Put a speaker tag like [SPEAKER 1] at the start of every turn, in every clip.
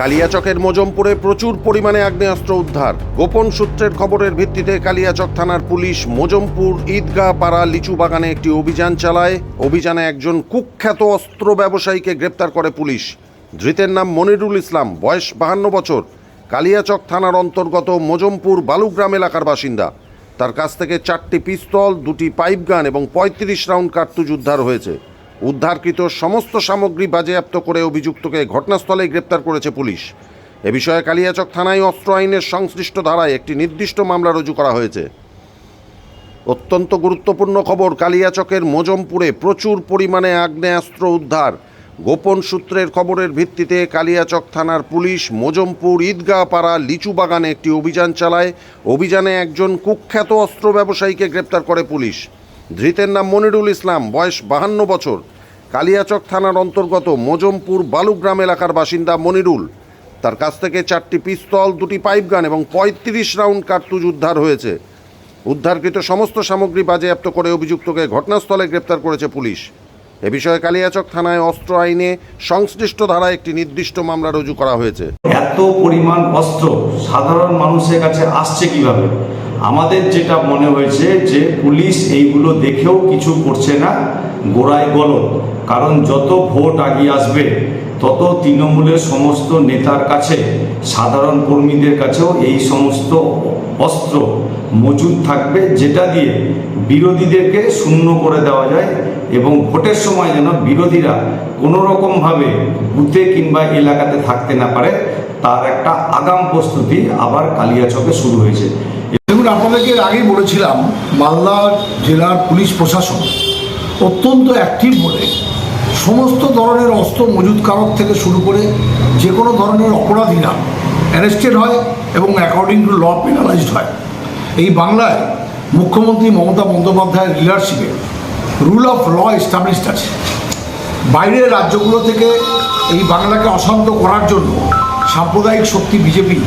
[SPEAKER 1] কালিয়াচকের মজমপুরে প্রচুর পরিমাণে আগ্নেয়াস্ত্র উদ্ধার। গোপন সূত্রের খবরের ভিত্তিতে কালিয়াচক থানার পুলিশ মজমপুর ঈদগাহ পাড়া লিচু বাগানে একটি অভিযান চালায়। অভিযানে একজন কুখ্যাত অস্ত্র ব্যবসায়ীকে গ্রেপ্তার করে পুলিশ। ধৃতের নাম মনিরুল ইসলাম, বয়স বাহান্ন বছর। কালিয়াচক থানার অন্তর্গত মজমপুর বালুগ্রাম এলাকার বাসিন্দা। তার কাছ থেকে চারটি পিস্তল, দুটি পাইপ গান এবং পঁয়ত্রিশ রাউন্ড কার্তুজ উদ্ধার হয়েছে। উদ্ধারকৃত সমস্ত সামগ্রী বাজেয়াপ্ত করে অভিযুক্তকে ঘটনাস্থলে গ্রেপ্তার করেছে পুলিশ। এ বিষয়ে কালিয়াচক থানায় অস্ত্র আইনের সংশ্লিষ্ট ধারায় একটি নির্দিষ্ট মামলা রুজু করা হয়েছে। অত্যন্ত গুরুত্বপূর্ণ খবর, কালিয়াচকের মজমপুরে প্রচুর পরিমাণে আগ্নেয়াস্ত্র উদ্ধার। গোপন সূত্রের খবরের ভিত্তিতে কালিয়াচক থানার পুলিশ মজমপুর ঈদগাহ পাড়া লিচু বাগানে একটি অভিযান চালায়। অভিযানে একজন কুখ্যাত অস্ত্র ব্যবসায়ীকে গ্রেপ্তার করে পুলিশ। ধৃতের নাম মনিরুল ইসলাম, বয়স বাহান্ন বছর। কালিয়াচক থানার অন্তর্গত মজমপুর বালুগ্রাম এলাকার বাসিন্দা মনিরুল। তার কাছ থেকে চারটি পিস্তল, দুটি পাইপ গান এবং পঁয়ত্রিশ রাউন্ড কার্তুজ উদ্ধার হয়েছে। উদ্ধারকৃত সমস্ত সামগ্রী বাজেয়াপ্ত করে অভিযুক্তকে ঘটনাস্থলে গ্রেপ্তার করেছে পুলিশ। এ বিষয়ে কালিয়াচক থানায় অস্ত্র আইনে সংশ্লিষ্ট ধারায় একটি নির্দিষ্ট মামলা রুজু করা হয়েছে।
[SPEAKER 2] এত পরিমাণ অস্ত্র সাধারণ মানুষের কাছে আসছে কীভাবে? আমাদের যেটা মনে হয়েছে যে পুলিশ এইগুলো দেখেও কিছু করছে না, গোড়ায় গলত কারণ যত ভোট আগিয়ে আসবে, তত তৃণমূলের সমস্ত নেতার কাছে, সাধারণ কর্মীদের কাছেও এই সমস্ত অস্ত্র মজুদ থাকবে, যেটা দিয়ে বিরোধীদেরকে শূন্য করে দেওয়া যায় এবং ভোটের সময় যেন বিরোধীরা কোনো রকমভাবে বুথে কিংবা এলাকাতে থাকতে না পারে, তার একটা আগাম প্রস্তুতি আবার কালিয়াচকে শুরু হয়েছে।
[SPEAKER 3] দেখুন, আপনাদেরকে আগেই বলেছিলাম, মালদা জেলার পুলিশ প্রশাসন অত্যন্ত অ্যাক্টিভ বলে সমস্ত ধরনের অস্ত্র মজুতকারক থেকে শুরু করে যে কোনো ধরনের অপরাধীরা অ্যারেস্টেড হয় এবং অ্যাকর্ডিং টু ল পেনালাইজড হয়। এই বাংলায় মুখ্যমন্ত্রী মমতা বন্দ্যোপাধ্যায়ের লিডারশিপে রুল অফ ল এস্টাবলিশড আছে। বাইরের রাজ্যগুলো থেকে এই বাংলাকে অশান্ত করার জন্য সাম্প্রদায়িক শক্তি বিজেপি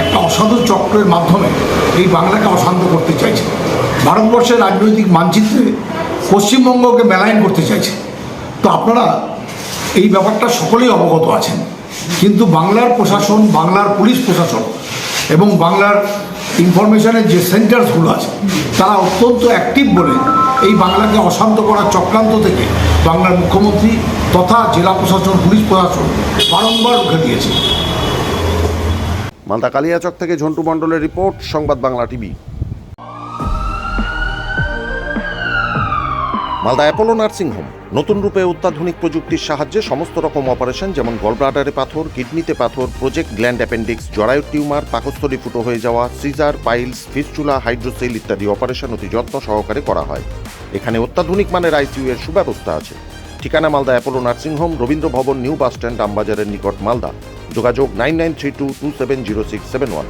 [SPEAKER 3] একটা অসাধু চক্রের মাধ্যমে এই বাংলাকে অশান্ত করতে চাইছে। ভারতবর্ষের রাজনৈতিক মানচিত্রে পশ্চিমবঙ্গকে মেলাইন করতে চাইছে। তো আপনারা এই ব্যাপারটা সকলেই অবগত আছেন। কিন্তু বাংলার প্রশাসন, বাংলার পুলিশ প্রশাসন এবং বাংলার ইনফরমেশনের যে সেন্টারসগুলো আছে, তারা অত্যন্ত অ্যাক্টিভ বলে এই বাংলাকে অশান্ত করার চক্রান্ত থেকে বাংলার মুখ্যমন্ত্রী তথা জেলা প্রশাসন, পুলিশ প্রশাসন বারংবার রুখে দিয়েছে
[SPEAKER 1] মালদা কালিয়াচক থেকে ঝন্টু মণ্ডলের report, Sangbad Bangla TV. Malda Apollo nursing home, নতুন রূপে অত্যাধুনিক প্রযুক্তির সাহায্যে সমস্ত রকম অপারেশন, যেমন গলব্লাডারে পাথর, কিডনিতে পাথর, প্রজেক্ট গ্ল্যান্ড অ্যাপেন্ডিক্স, জরায়ুর টিউমার, পাকস্থলী ফুটো হয়ে যাওয়া, সিজার, পাইলস, ফিস্চুলা, হাইড্রোসেল ইত্যাদি অপারেশন অতি যত্ন সহকারে করা হয়। এখানে অত্যাধুনিক মানের আইসিইউ এর সুব্যবস্থা আছে। ঠিকানা Malda Apollo nursing home Rabindra Bhavan new bus stand আমবাজারের নিকট মালদা। যোগাযোগ nine nine three two two seven zero six seven one.